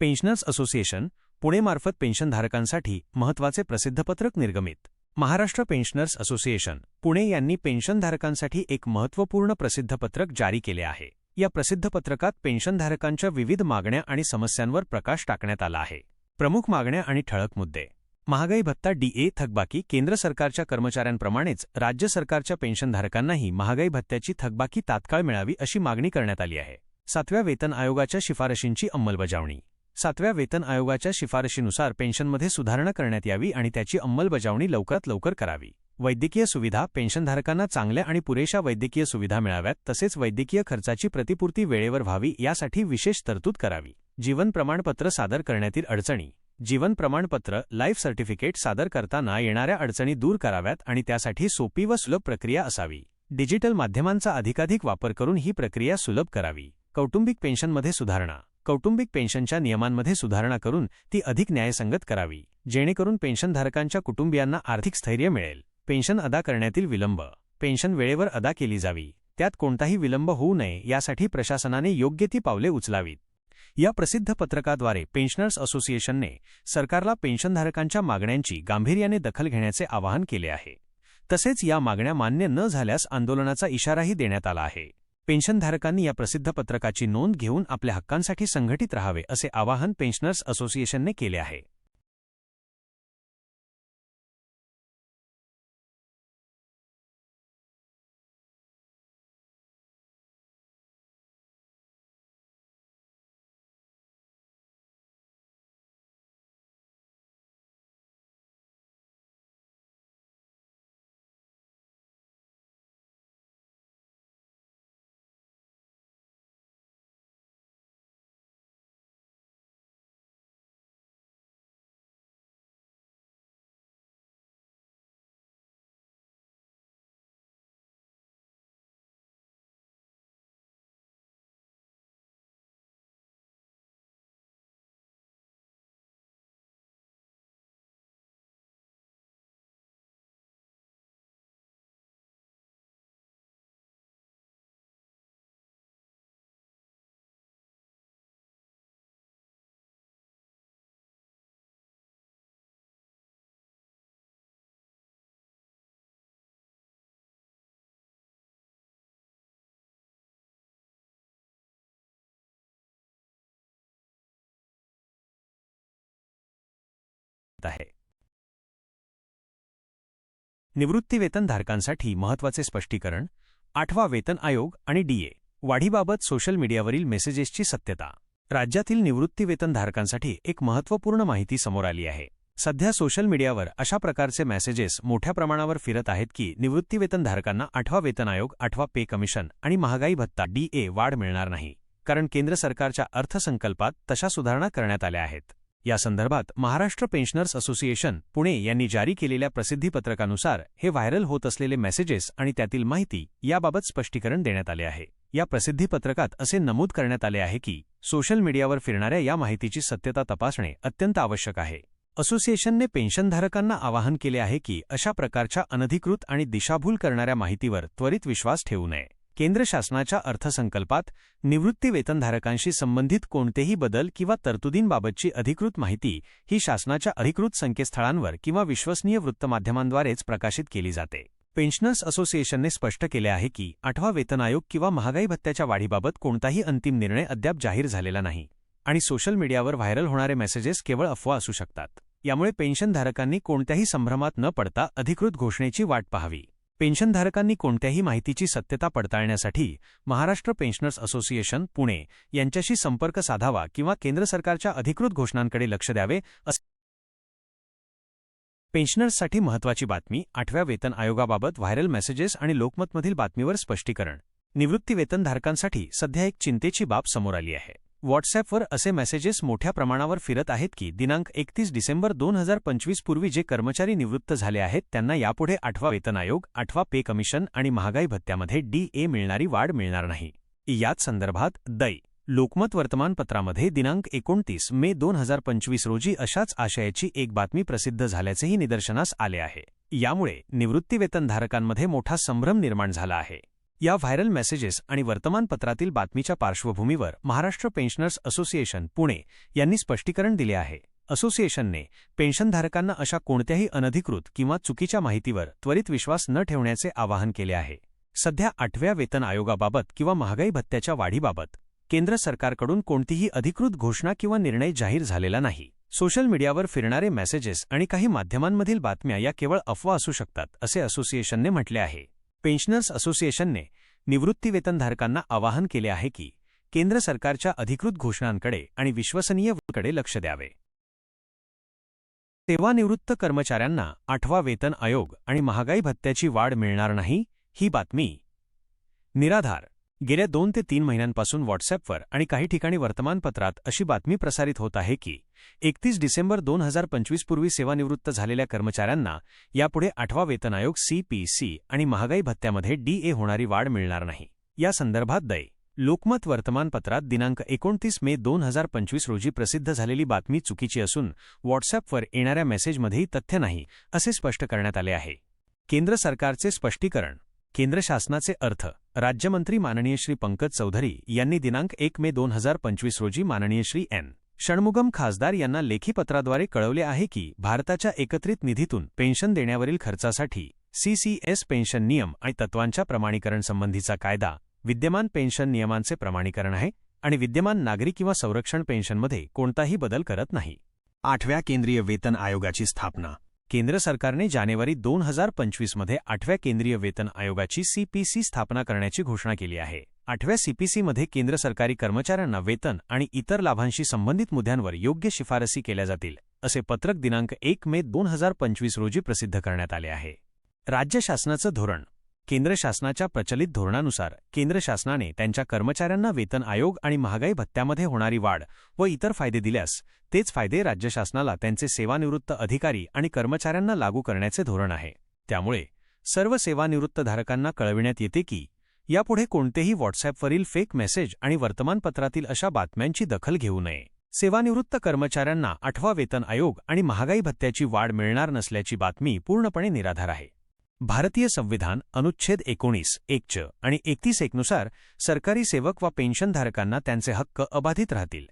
Pensioners association पुणेमार्फत पेन्शनधारकांसाठी महत्त्वाचे प्रसिद्धपत्रक निर्गमित. महाराष्ट्र पेन्शनर्स असोसिएशन पुणे यांनी पेन्शनधारकांसाठी एक महत्त्वपूर्ण प्रसिद्धपत्रक जारी केले आहे. या प्रसिद्धपत्रकात पेन्शनधारकांच्या विविध मागण्या आणि समस्यांवर प्रकाश टाकण्यात आला आहे. प्रमुख मागण्या आणि ठळक मुद्दे. महागाई भत्ता डीए थकबाकी केंद्र सरकारच्या कर्मचाऱ्यांप्रमाणेच राज्य सरकारच्या पेन्शनधारकांनाही महागाई भत्त्याची थकबाकी तात्काळ मिळावी अशी मागणी करण्यात आली आहे. सातव्या वेतन आयोगाच्या शिफारशींची अंमलबजावणी. सातव्या वेतन आयोगाच्या शिफारशीनुसार पेन्शनमध्ये सुधारणा करण्यात यावी आणि त्याची अंमलबजावणी लवकरात लवकर करावी. वैद्यकीय सुविधा पेन्शनधारकांना चांगल्या आणि पुरेशा वैद्यकीय सुविधा मिळाव्यात तसेच वैद्यकीय खर्चाची प्रतिपूर्ती वेळेवर व्हावी यासाठी विशेष तरतूद करावी. जीवन प्रमाणपत्र सादर करण्यातील अडचणी. जीवन प्रमाणपत्र लाईफ सर्टिफिकेट सादर करताना येणाऱ्या अडचणी दूर कराव्यात आणि त्यासाठी सोपी व सुलभ प्रक्रिया असावी. डिजिटल माध्यमांचा अधिकाधिक वापर करून ही प्रक्रिया सुलभ करावी. कौटुंबिक पेन्शनमध्ये सुधारणा. कौटुंबिक पेन्शनच्या नियमांमध्ये सुधारणा करून ती अधिक न्यायसंगत करावी जेणेकरून पेन्शनधारकांच्या कुटुंबियांना आर्थिक स्थैर्य मिळेल. पेन्शन अदा करण्यातील विलंब. पेन्शन वेळेवर अदा केली जावी. त्यात कोणताही विलंब होऊ नये यासाठी प्रशासनाने योग्य ती पावले उचलावीत. या प्रसिद्ध पत्रकाद्वारे पेन्शनर्स असोसिएशनने सरकारला पेन्शनधारकांच्या मागण्यांची गांभीर्याने दखल घेण्याचे आवाहन केले आहे. तसेच या मागण्या मान्य न झाल्यास आंदोलनाचा इशाराही देण्यात आला आहे. पेन्शनधारकांनी या प्रसिद्ध पत्रकाची नोंद घेऊन आपल्या हक्कांसाठी संघटित राहावे असे आवाहन पेन्शनर्स असोसिएशनने केले आहे. आहे. निवृत्तीवेतनधारकांसाठी महत्त्वाचे स्पष्टीकरण आठवा वेतन आयोग आणि डीए वाढीबाबत सोशल मीडियावरील मेसेजेसची सत्यता. राज्यातील निवृत्तीवेतनधारकांसाठी एक महत्त्वपूर्ण माहिती समोर आली आहे. सध्या सोशल मीडियावर अशा प्रकारचे मेसेजेस मोठ्या प्रमाणावर फिरत आहेत की निवृत्तीवेतनधारकांना आठवा वेतन आयोग आठवा पे कमिशन आणि महागाई भत्ता डीए वाढ मिळणार नाही कारण केंद्र सरकारच्या अर्थसंकल्पात तशा सुधारणा करण्यात आल्या आहेत. या संदर्भात महाराष्ट्र पेन्शनर्स असोसिएशन पुणे यांनी जारी केलेल्या प्रसिद्धीपत्रकानुसार हे व्हायरल होत असलेले मेसेजेस आणि त्यातील माहिती याबाबत स्पष्टीकरण देण्यात आले आहे. या प्रसिद्धीपत्रकात असे नमूद करण्यात आले आहे की सोशल मीडियावर फिरणाऱ्या या माहितीची सत्यता तपासणे अत्यंत आवश्यक आहे. असोसिएशनने पेन्शनधारकांना आवाहन केले आहे की अशा प्रकारच्या अनधिकृत आणि दिशाभूल करणाऱ्या माहितीवर त्वरित विश्वास ठेवू नये. केंद्र शासनाच्या अर्थसंकल्पात निवृत्ती वेतनधारकांशी संबंधित कोणतेही बदल किंवा तरतुदींबाबतची अधिकृत माहिती ही शासनाच्या अधिकृत संकेतस्थळांवर किंवा विश्वसनीय वृत्तमाध्यमांद्वारेच प्रकाशित केली जाते. पेन्शनर्स असोसिएशनने स्पष्ट केले आहे की आठवा वेतन आयोग किंवा महागाई भत्त्याच्या वाढीबाबत कोणताही अंतिम निर्णय अद्याप जाहीर झालेला नाही आणि सोशल मीडियावर व्हायरल होणारे मेसेजेस केवळ अफवा असू शकतात. यामुळे पेन्शनधारकांनी कोणत्याही संभ्रमात न पडता अधिकृत घोषणेची वाट पाहावी. पेन्शनधारकांनी कोणत्याही माहितीची सत्यता पडताळण्यासाठी महाराष्ट्र पेन्शनर्स असोसिएशन पुणे यांच्याशी संपर्क साधावा किंवा केंद्र सरकारच्या अधिकृत घोषणांकडे लक्ष द्यावे पेन्शनर्ससाठी महत्वाची बातमी आठव्या वेतन आयोगाबाबत व्हायरल मेसेजेस आणि लोकमतमधील बातमीवर स्पष्टीकरण. निवृत्ती वेतनधारकांसाठी सध्या एक चिंतेची बाब समोर आली आहे. व्हॉट्सॲपवर असे मेसेजेस मोठ्या प्रमाणावर फिरत आहेत की दिनांक एकतीस डिसेंबर दोन हजार पंचवीस पूर्वी जे कर्मचारी निवृत्त झाले आहेत त्यांना यापुढे आठवा वेतन आयोग आठवा पे कमिशन आणि महागाई भत्त्यामध्ये डी ए मिळणारी वाढ मिळणार नाही. याच संदर्भात दै लोकमत वर्तमानपत्रामध्ये दिनांक एकोणतीस मे दोन हजार पंचवीस रोजी अशाच आशयाची एक बातमी प्रसिद्ध झाल्याचेही निदर्शनास आले आहे. यामुळे निवृत्तीवेतनधारकांमध्ये मोठा संभ्रम निर्माण झाला आहे. या व्हायरल मेसेजेस आणि वर्तमानपत्रातील बातमीच्या पार्श्वभूमीवर महाराष्ट्र पेन्शनर्स असोसिएशन पुणे यांनी स्पष्टीकरण दिले आहे. असोसिएशनने पेन्शनधारकांना अशा कोणत्याही अनधिकृत किंवा चुकीच्या माहितीवर त्वरित विश्वास न ठेवण्याचे आवाहन केले आहे. सध्या आठव्या वेतन आयोगाबाबत किंवा महागाई भत्त्याच्या वाढीबाबत केंद्र सरकारकडून कोणतीही अधिकृत घोषणा किंवा निर्णय जाहीर झालेला नाही. सोशल मीडियावर फिरणारे मेसेजेस आणि काही माध्यमांमधील बातम्या या केवळ अफवा असू शकतात असे असोसिएशनने म्हटले आहे. पेन्शनर्स असोसिएशनने निवृत्तीवेतनधारकांना आवाहन केले आहे की केंद्र सरकारच्या अधिकृत घोषणांकडे आणि विश्वसनीयकडे लक्ष द्यावे. सेवानिवृत्त कर्मचाऱ्यांना आठवा वेतन आयोग आणि महागाई भत्त्याची वाढ मिळणार नाही ही बातमी निराधार. गेल्या दोन ते तीन महिन्यांपासून व्हॉट्सअपवर आणि काही ठिकाणी वर्तमानपत्रात अशी बातमी प्रसारित होत आहे की एकतीस डिसेंबर दोन हजार पंचवीस पूर्वी सेवानिवृत्त झालेल्या कर्मचाऱ्यांना यापुढे आठवा वेतन आयोग सीपीसी आणि महागाई भत्त्यामध्ये डीए होणारी वाढ मिळणार नाही. या संदर्भात दय. लोकमत वर्तमानपत्रात दिनांक एकोणतीस मे दोन हजार पंचवीस रोजी प्रसिद्ध झालेली बातमी चुकीची असून व्हॉट्सअपवर येणाऱ्या मेसेजमध्येही तथ्य नाही असे स्पष्ट करण्यात आले आहे. केंद्र सरकारचे स्पष्टीकरण केंद्र शासनाचे अर्थ. राज्यमंत्री माननीय श्री पंकज चौधरी यांनी दिनांक एक मे दोन हजार पंचवीस रोजी माननीय श्री एन. षण्मुगम खासदार यांना लेखी पत्राद्वारे कळवले आहे की भारताच्या एकत्रित निधीतून पेन्शन देण्यावरील खर्चासाठी सीसीएस पेन्शन नियम आणि तत्वांच्या प्रमाणीकरण संबंधीचा कायदा विद्यमान पेन्शन नियमांचे प्रमाणीकरण आहे आणि विद्यमान नागरी किंवा संरक्षण पेन्शनमध्ये कोणताही बदल करत नाही. आठव्या केंद्रीय वेतन आयोगाची स्थापना केंद्र सरकारने जानेवारी दोन हजार पंचवीसमध्ये आठव्या केंद्रीय वेतन आयोगाची सीपीसी स्थापना करण्याची घोषणा केली आहे. आठव्या सीपीसीमध्ये केंद्र सरकारी कर्मचाऱ्यांना वेतन आणि इतर लाभांशी संबंधित मुद्द्यांवर योग्य शिफारसी केल्या जातील असे पत्रक दिनांक एक मे दोन हजार पंचवीस रोजी प्रसिद्ध करण्यात आले आहे. राज्य शासनाचं धोरण केंद्र शासनाच्या प्रचलित धोरणानुसार केंद्र शासनाने त्यांच्या कर्मचाऱ्यांना वेतन आयोग आणि महागाई भत्त्यामध्ये होणारी वाढ व इतर फायदे दिल्यास तेच फायदे राज्य शासनाला त्यांचे सेवानिवृत्त अधिकारी आणि कर्मचाऱ्यांना लागू करण्याचे धोरण आहे. त्यामुळे सर्व सेवानिवृत्तधारकांना कळविण्यात येते की यापुढे कोणतेही व्हॉट्सअपवरील फेक मेसेज आणि वर्तमानपत्रातील अशा बातम्यांची दखल घेऊ नये. सेवानिवृत्त कर्मचाऱ्यांना आठवा वेतन आयोग आणि महागाई भत्त्याची वाढ मिळणार नसल्याची बातमी पूर्णपणे निराधार आहे. भारतीय संविधान अनुच्छेद एकोणीस एकच आणि एकतीस एकनुसार सरकारी सेवक वा पेन्शनधारकांना त्यांचे हक्क अबाधित राहतील.